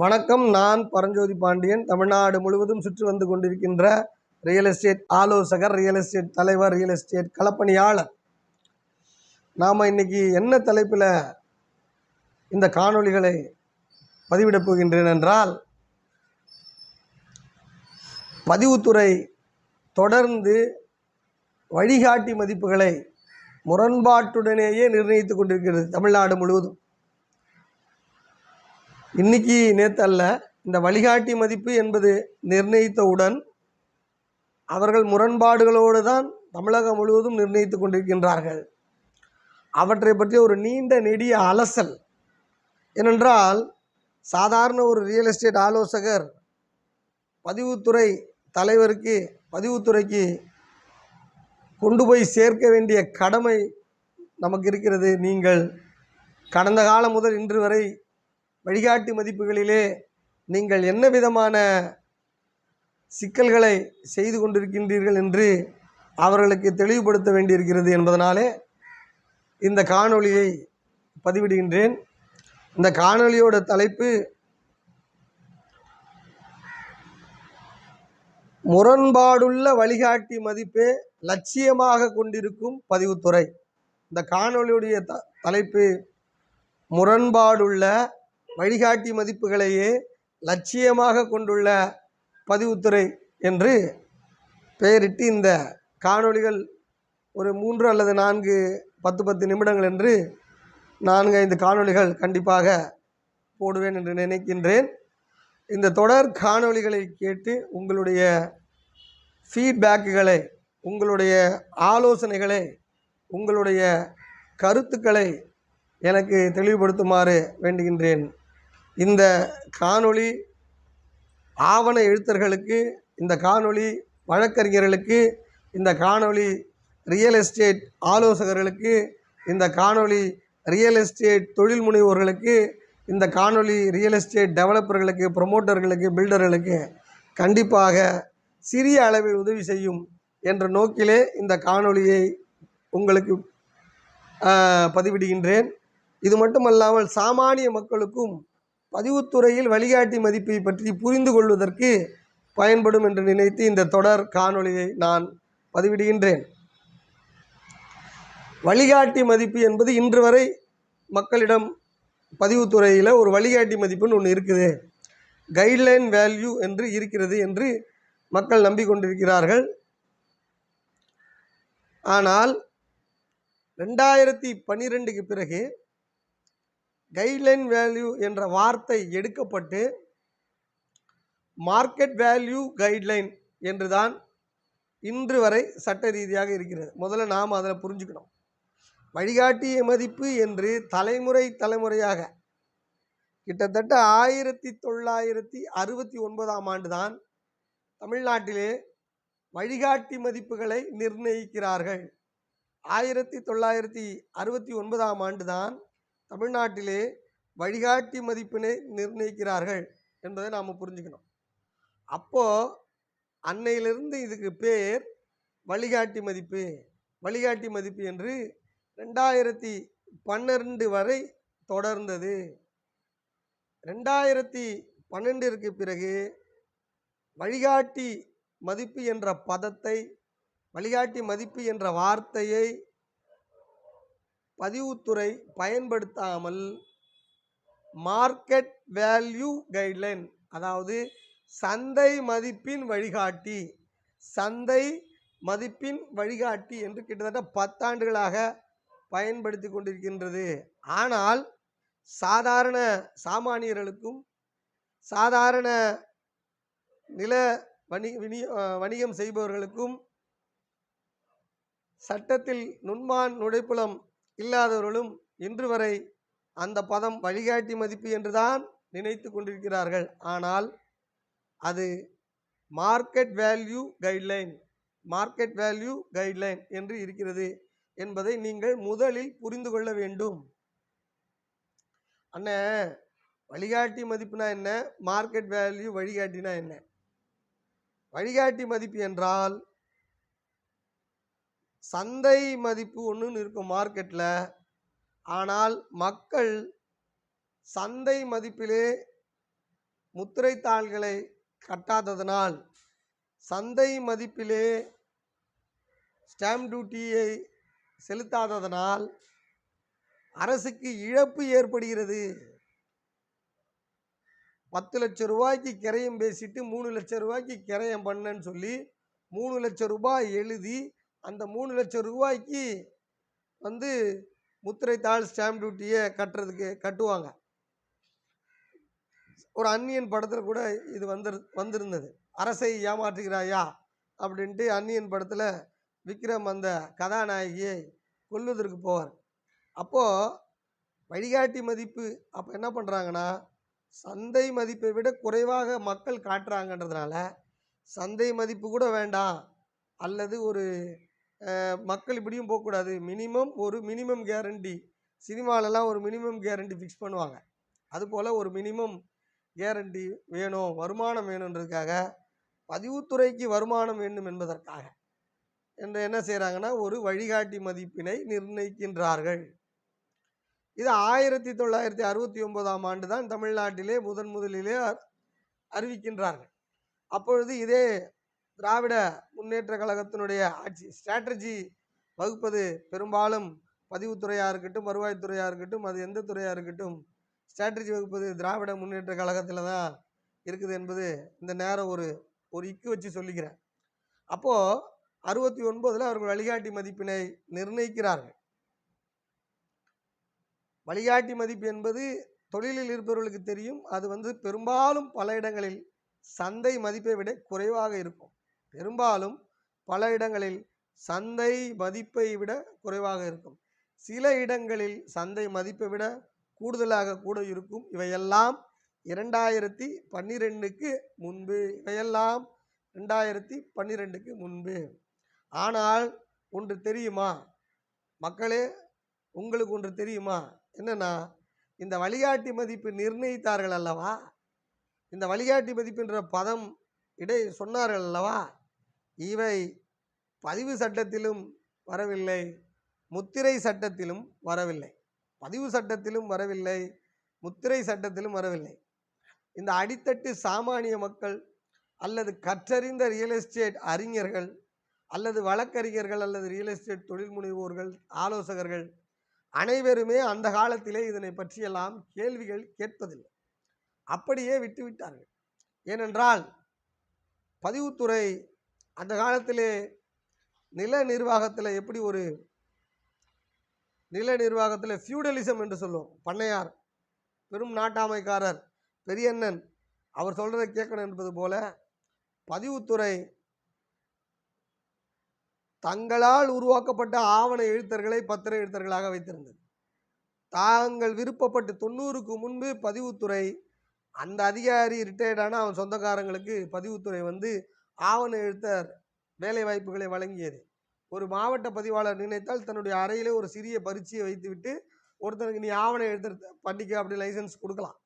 வணக்கம். நான் பரஞ்சோதி பாண்டியன். தமிழ்நாடு முழுவதும் சுற்றி வந்து கொண்டிருக்கின்ற ரியல் எஸ்டேட் ஆலோசகர் ரியல் எஸ்டேட் தலைவர் ரியல் எஸ்டேட் களப்பணியாளர். நாம் இன்னைக்கு என்ன தலைப்பில் இந்த காணொளிகளை பதிவிடப் போகின்றேன் என்றால் பதிவுத்துறை தொடர்ந்து வழிகாட்டி மதிப்புகளை முரண்பாட்டுடனேயே நிர்ணயித்து கொண்டிருக்கிறது தமிழ்நாடு முழுவதும். இன்னைக்கு நேற்று அல்ல இந்த வழிகாட்டி மதிப்பு என்பது நிர்ணயித்தவுடன் அவர்கள் முரண்பாடுகளோடு தான் தமிழகம் முழுவதும் நிர்ணயித்து கொண்டிருக்கின்றார்கள். அவற்றை பற்றி ஒரு நீண்ட நெடிய அலசல் ஏனென்றால் சாதாரண ஒரு ரியல் எஸ்டேட் ஆலோசகர் பதிவுத்துறை தலைவருக்கு பதிவுத்துறைக்கு கொண்டு போய் சேர்க்க வேண்டிய கடமை நமக்கு இருக்கிறது. நீங்கள் கடந்த காலம் முதல் இன்று வரை வழிகாட்டி மதிப்புகளிலே நீங்கள் என்ன விதமான சிக்கல்களை செய்து கொண்டிருக்கின்றீர்கள் என்று அவர்களுக்கு தெளிவுபடுத்த வேண்டியிருக்கிறது என்பதனாலே இந்த காணொளியை பதிவிடுகின்றேன். இந்த காணொளியோட தலைப்பு முரண்பாடுள்ள வழிகாட்டி மதிப்பே லட்சியமாக கொண்டிருக்கும் பதிவுத்துறை. இந்த காணொளியுடைய த தலைப்பு முரண்பாடுள்ள வழிகாட்டி மதிப்புகளையே லட்சியமாக கொண்டுள்ள பதிவுத்துறை என்று பெயரிட்டு இந்த காணொளிகள் ஒரு மூன்று அல்லது நான்கு பத்து பத்து நிமிடங்கள் என்று நான்கு ஐந்து காணொளிகள் கண்டிப்பாக போடுவேன் என்று நினைக்கின்றேன். இந்த தொடர் காணொளிகளை கேட்டு உங்களுடைய ஃபீட்பேக்குகளை உங்களுடைய ஆலோசனைகளை உங்களுடைய கருத்துக்களை எனக்கு தெளிவுபடுத்துமாறு வேண்டுகின்றேன். இந்த காணொளி ஆவண எழுத்தர்களுக்கு இந்த காணொளி வழக்கறிஞர்களுக்கு இந்த காணொளி ரியல் எஸ்டேட் ஆலோசகர்களுக்கு இந்த காணொளி ரியல் எஸ்டேட் தொழில் முனைவோர்களுக்கு இந்த காணொளி ரியல் எஸ்டேட் டெவலப்பர்களுக்கு ப்ரொமோட்டர்களுக்கு பில்டர்களுக்கு கண்டிப்பாக சிறிய அளவில் உதவி செய்யும் என்ற நோக்கிலே இந்த காணொளியை உங்களுக்கு பதிவிடுகின்றேன். இது மட்டுமல்லாமல் சாமானிய மக்களுக்கும் பதிவுத்துறையில் வழிகாட்டி மதிப்பை பற்றி புரிந்து கொள்வதற்கு பயன்படும் என்று நினைத்து இந்த தொடர் காணொளியை நான் பதிவிடுகின்றேன். வழிகாட்டி மதிப்பு என்பது இன்று வரை மக்களிடம் பதிவுத்துறையில் ஒரு வழிகாட்டி மதிப்புன்னு ஒன்று இருக்குது. கைட்லைன் வேல்யூ என்று இருக்கிறது என்று மக்கள் நம்பிக்கொண்டிருக்கிறார்கள். ஆனால் ரெண்டாயிரத்தி பன்னிரெண்டுக்கு பிறகு கைட்லைன் வேல்யூ என்ற வார்த்தை எடுக்கப்பட்டு மார்க்கெட் வேல்யூ கைட்லைன் என்று தான் இன்று வரை சட்ட ரீதியாக இருக்கிறது. முதல்ல நாம் அதில் புரிஞ்சுக்கணும். வழிகாட்டிய மதிப்பு என்று தலைமுறை தலைமுறையாக கிட்டத்தட்ட ஆயிரத்தி தொள்ளாயிரத்தி அறுபத்தி ஒன்பதாம் ஆண்டு தான் தமிழ்நாட்டிலே வழிகாட்டி மதிப்புகளை நிர்ணயிக்கிறார்கள். ஆயிரத்தி தொள்ளாயிரத்தி அறுபத்தி ஒன்பதாம் ஆண்டு தான் தமிழ்நாட்டிலே வழிகாட்டி மதிப்பினை நிர்ணயிக்கிறார்கள் என்பதை நாம் புரிஞ்சுக்கணும். அப்போது அன்னையிலிருந்து இதுக்கு பேர் வழிகாட்டி மதிப்பு. வழிகாட்டி மதிப்பு என்று ரெண்டாயிரத்தி பன்னெண்டு வரை தொடர்ந்தது. ரெண்டாயிரத்தி பன்னெண்டிற்கு பிறகு வழிகாட்டி மதிப்பு என்ற பதத்தை வழிகாட்டி மதிப்பு என்ற வார்த்தையை பதிவுத்துறை பயன்படுத்தாமல் மார்க்கெட் வேல்யூ கைட்லைன் அதாவது சந்தை மதிப்பின் வழிகாட்டி சந்தை மதிப்பின் வழிகாட்டி என்று கிட்டத்தட்ட பத்தாண்டுகளாக பயன்படுத்தி கொண்டிருக்கின்றது. ஆனால் சாதாரண சாமானியர்களுக்கும் சாதாரண நில வணி விநியோ வணிகம் செய்பவர்களுக்கும் சட்டத்தில் நுண்மான் நுழைப்புலம் இல்லாதவர்களும் இன்று வரை அந்த பதம் வழிகாட்டி மதிப்பு என்றுதான் நினைத்து கொண்டிருக்கிறார்கள். ஆனால் அது market value guideline market value guideline என்று இருக்கிறது என்பதை நீங்கள் முதலில் புரிந்து கொள்ள வேண்டும். அண்ணே வழிகாட்டி மதிப்புனா என்ன? மார்க்கெட் வேல்யூ வழிகாட்டினா என்ன? வழிகாட்டி மதிப்பு என்றால் சந்தை மதிப்பு ஒன்றுன்னு இருக்கும் மார்க்கெட்டில் ஆனால் மக்கள் சந்தை மதிப்பிலே முத்திரைத்தாள்களை கட்டாததனால் சந்தை மதிப்பிலே ஸ்டாம்ப் டியூட்டியை செலுத்தாததனால் அரசுக்கு இழப்பு ஏற்படுகிறது. பத்து லட்சம் ரூபாய்க்கு கிரயம் பேசிட்டு மூணு லட்சம் ரூபாய்க்கு கிரயம் பண்ணேன்னு சொல்லி மூணு லட்சம் ரூபாய் எழுதி அந்த மூணு லட்சம் ரூபாய்க்கு வந்து முத்திரைத்தாள் ஸ்டாம்ப் டியூட்டியை கட்டுறதுக்கு கட்டுவாங்க. ஒரு அந்நியன் படத்தில் கூட இது வந்து வந்திருந்தது. அரசை ஏமாற்றுகிறாயா? அப்படின்ட்டு அந்நியன் படத்தில் விக்ரம் அந்த கதாநாயகியை கொல்லுவதற்கு போவார். அப்போது வழிகாட்டி மதிப்பு அப்போ என்ன பண்ணுறாங்கன்னா சந்தை மதிப்பை விட குறைவாக மக்கள் காட்டுறாங்கன்றதுனால சந்தை மதிப்பு கூட வேண்டாம். அல்லது ஒரு மக்கள் இப்படியும் போகக்கூடாது. மினிமம் ஒரு மினிமம் கேரண்டி. சினிமாலெல்லாம் ஒரு மினிமம் கேரண்டி ஃபிக்ஸ் பண்ணுவாங்க. அதுபோல் ஒரு மினிமம் கேரண்டி வேணும் வருமானம் வேணுன்றதுக்காக பதிவுத்துறைக்கு வருமானம் வேண்டும் என்பதற்காக. என்று என்ன செய்கிறாங்கன்னா ஒரு வழிகாட்டி மதிப்பினை நிர்ணயிக்கின்றார்கள். இது ஆயிரத்தி தொள்ளாயிரத்தி அறுபத்தி ஒன்பதாம் ஆண்டு தான் தமிழ்நாட்டிலே முதன் முதலிலே அறிவிக்கின்றார்கள். அப்பொழுது இதே திராவிட முன்னேற்ற கழகத்தினுடைய ஆட்சி ஸ்ட்ராட்டஜி வகுப்பது பெரும்பாலும் பதிவுத்துறையாக இருக்கட்டும் வருவாய்த்துறையாக இருக்கட்டும் அது எந்த துறையாக இருக்கட்டும் ஸ்ட்ராட்டஜி வகுப்பது திராவிட முன்னேற்ற கழகத்தில் தான் இருக்குது என்பது இந்த நேரம் ஒரு ஒரு இக்கு வச்சு சொல்லிக்கிறேன். அப்போது அறுபத்தி ஒன்பதில் அவர்கள் வழிகாட்டி மதிப்பினை நிர்ணயிக்கிறார்கள். வழிகாட்டி மதிப்பு என்பது தொழிலில் இருப்பவர்களுக்கு தெரியும் அது வந்து பெரும்பாலும் பல இடங்களில் சந்தை மதிப்பை விட குறைவாக இருக்கும். பெரும்பாலும் பல இடங்களில் சந்தை மதிப்பை விட குறைவாக இருக்கும். சில இடங்களில் சந்தை மதிப்பை விட கூடுதலாக கூட இருக்கும். இவையெல்லாம் இரண்டாயிரத்தி பன்னிரெண்டுக்கு முன்பு. இவையெல்லாம் ரெண்டாயிரத்தி பன்னிரெண்டுக்கு முன்பு. ஆனால் ஒன்று தெரியுமா? மக்களே உங்களுக்கு ஒன்று தெரியுமா? என்னன்னா இந்த வழிகாட்டி மதிப்பு நிர்ணயித்தார்கள் அல்லவா? இந்த வழிகாட்டி மதிப்புன்ற பதம் இடை சொன்னார்கள் அல்லவா? இவை பதிவு சட்டத்திலும் வரவில்லை முத்திரை சட்டத்திலும் வரவில்லை. பதிவு சட்டத்திலும் வரவில்லை முத்திரை சட்டத்திலும் வரவில்லை. இந்த அடித்தட்டு சாமானிய மக்கள் அல்லது கற்றறிந்த ரியல் எஸ்டேட் அறிஞர்கள் அல்லது வழக்கறிஞர்கள் அல்லது ரியல் எஸ்டேட் தொழில் முனைவோர்கள் ஆலோசகர்கள் அனைவருமே அந்த காலத்திலே இதனை பற்றியெல்லாம் கேள்விகள் கேட்பதில்லை. அப்படியே விட்டுவிட்டார்கள். ஏனென்றால் பதிவுத்துறை அந்த காலத்திலே நில நிர்வாகத்தில் எப்படி ஒரு நில நிர்வாகத்தில் ஃபியூடலிசம் என்று சொல்லுவோம். பண்ணையார் பெரும் நாட்டாமைக்காரர் பெரியண்ணன் அவர் சொல்கிறத கேட்கணும் என்பது போல பதிவுத்துறை தங்களால் உருவாக்கப்பட்ட ஆவண எழுத்தர்களை பத்திர எழுத்தர்களாக வைத்திருந்தது. தாங்கள் விருப்பப்பட்டு தொண்ணூறுக்கு முன்பு பதிவுத்துறை அந்த அதிகாரி ரிட்டையர்டான அவன் சொந்தக்காரங்களுக்கு பதிவுத்துறை வந்து ஆவண எழுத்தர் வேலை வாய்ப்புகளை வழங்கியது. ஒரு மாவட்ட பதிவாளர் நினைத்தால் தன்னுடைய அறையிலே ஒரு சிறிய பரீட்சையை வைத்துவிட்டு ஒருத்தனுக்கு நீ ஆவண எழுத்தர் பண்ணிக்க அப்படி லைசன்ஸ் கொடுக்கலாம்.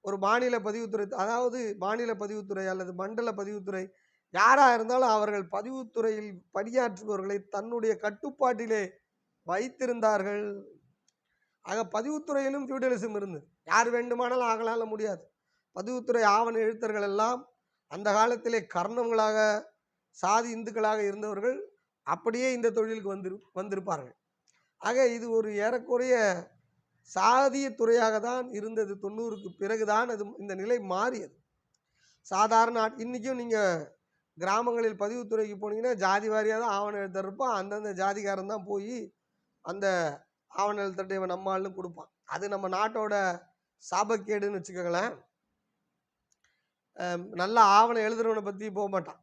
ஒரு மாநில பதிவுத்துறை அதாவது மாநில பதிவுத்துறை அல்லது மண்டல பதிவுத்துறை யாராக இருந்தாலும் அவர்கள் பதிவுத்துறையில் பணியாற்றுபவர்களை தன்னுடைய கட்டுப்பாட்டிலே வைத்திருந்தார்கள். ஆக பதிவுத்துறையிலும் ஃபியூடலிசம் இருந்தது. யார் வேண்டுமானாலும் ஆகலால முடியாது. பதிவுத்துறை ஆவண எழுத்தர்கள் எல்லாம் அந்த காலத்திலே கர்ணங்களாக சாதி இந்துக்களாக இருந்தவர்கள் அப்படியே இந்த தொழிலுக்கு வந்திரு வந்திருப்பார்கள். ஆக இது ஒரு ஏறக்குறைய சாதிய துறையாக தான் இருந்தது. தொண்ணூறுக்கு பிறகு தான் அது இந்த நிலை மாறியது. சாதாரண இன்றைக்கும் நீங்கள் கிராமங்களில் பதிவுத்துறைக்கு போனீங்கன்னா ஜாதி வாரியாக தான் ஆவணம் எழுத்தருப்போம் அந்தந்த ஜாதிக்காரன் தான் போய் அந்த ஆவண எழுத்தட்டை இவன் நம்மாள்னு கொடுப்பான். அது நம்ம நாட்டோட சாபக்கேடுன்னு வச்சுக்கோங்களேன். நல்ல ஆவணம் எழுதுறவனை பற்றி போக மாட்டான்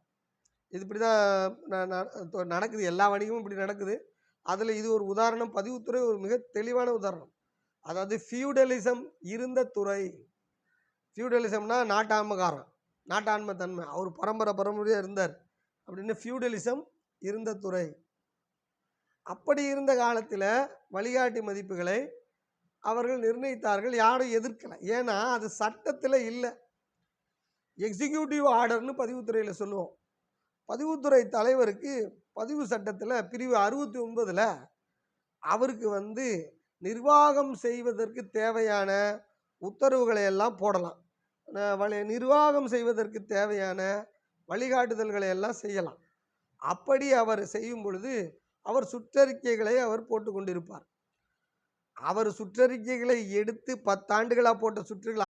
இது இப்படி தான் நடக்குது. எல்லா வணிகமும் இப்படி நடக்குது. அதில் இது ஒரு உதாரணம். பதிவுத்துறை ஒரு மிக தெளிவான உதாரணம். அதாவது ஃபியூடலிசம் இருந்த துறை. ஃபியூடலிசம்னா நாட்டாமகாரம். நாட்டாண்மை தன்மை அவர் பரம்பரை பரம்பரையாக இருந்தார். அப்படின்னு ஃபியூடலிசம் இருந்த துறை. அப்படி இருந்த காலத்தில் வழிகாட்டி மதிப்புகளை அவர்கள் நிர்ணயித்தார்கள். யாரும் எதிர்க்கலை. ஏன்னா அது சட்டத்தில் இல்லை. எக்ஸிக்யூட்டிவ் ஆர்டர்னு பதிவுத்துறையில் சொல்லுவோம். பதிவுத்துறை தலைவருக்கு பதிவு சட்டத்தில் பிரிவு அறுபத்தி ஒன்பதில் அவருக்கு வந்து நிர்வாகம் செய்வதற்கு தேவையான உத்தரவுகளை எல்லாம் போடலாம். வழி நிர்வாகம் செய்வதற்கு தேவையான வழிகாட்டுதல்களை எல்லாம் செய்யலாம். அப்படி அவர் செய்யும் பொழுது அவர் சுற்றறிக்கைகளை அவர் போட்டு கொண்டிருப்பார். அவர் சுற்றறிக்கைகளை எடுத்து பத்தாண்டுகளாக போட்ட சுற்றுகள்